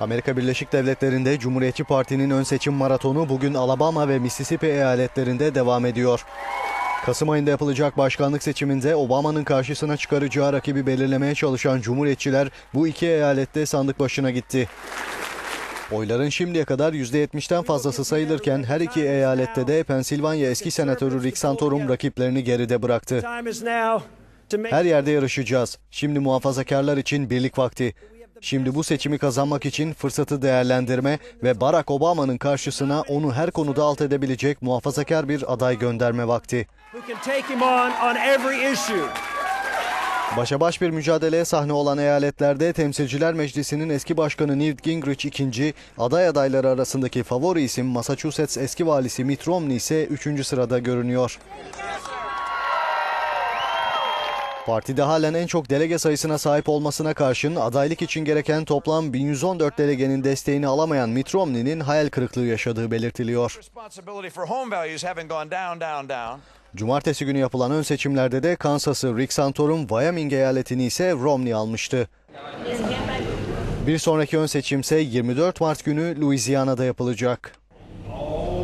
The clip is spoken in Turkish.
Amerika Birleşik Devletleri'nde Cumhuriyetçi Parti'nin ön seçim maratonu bugün Alabama ve Mississippi eyaletlerinde devam ediyor. Kasım ayında yapılacak başkanlık seçiminde Obama'nın karşısına çıkaracağı rakibi belirlemeye çalışan Cumhuriyetçiler bu iki eyalette sandık başına gitti. Oyların şimdiye kadar %70'ten fazlası sayılırken her iki eyalette de Pensilvanya eski senatörü Rick Santorum rakiplerini geride bıraktı. Her yerde yarışacağız. Şimdi muhafazakarlar için birlik vakti. Şimdi bu seçimi kazanmak için fırsatı değerlendirme ve Barack Obama'nın karşısına onu her konuda alt edebilecek muhafazakar bir aday gönderme vakti. Başa baş bir mücadeleye sahne olan eyaletlerde Temsilciler Meclisi'nin eski başkanı Newt Gingrich ikinci, aday adayları arasındaki favori isim Massachusetts eski valisi Mitt Romney ise üçüncü sırada görünüyor. Partide halen en çok delege sayısına sahip olmasına karşın adaylık için gereken toplam 1114 delegenin desteğini alamayan Mitt Romney'nin hayal kırıklığı yaşadığı belirtiliyor. Cumartesi günü yapılan ön seçimlerde de Kansas'ı Rick Santorum, Wyoming eyaletini ise Romney almıştı. Bir sonraki ön seçimse 24 Mart günü Louisiana'da yapılacak. Oh